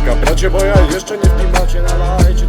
Bracie, bo ja jeszcze nie w klimacie, nalajcie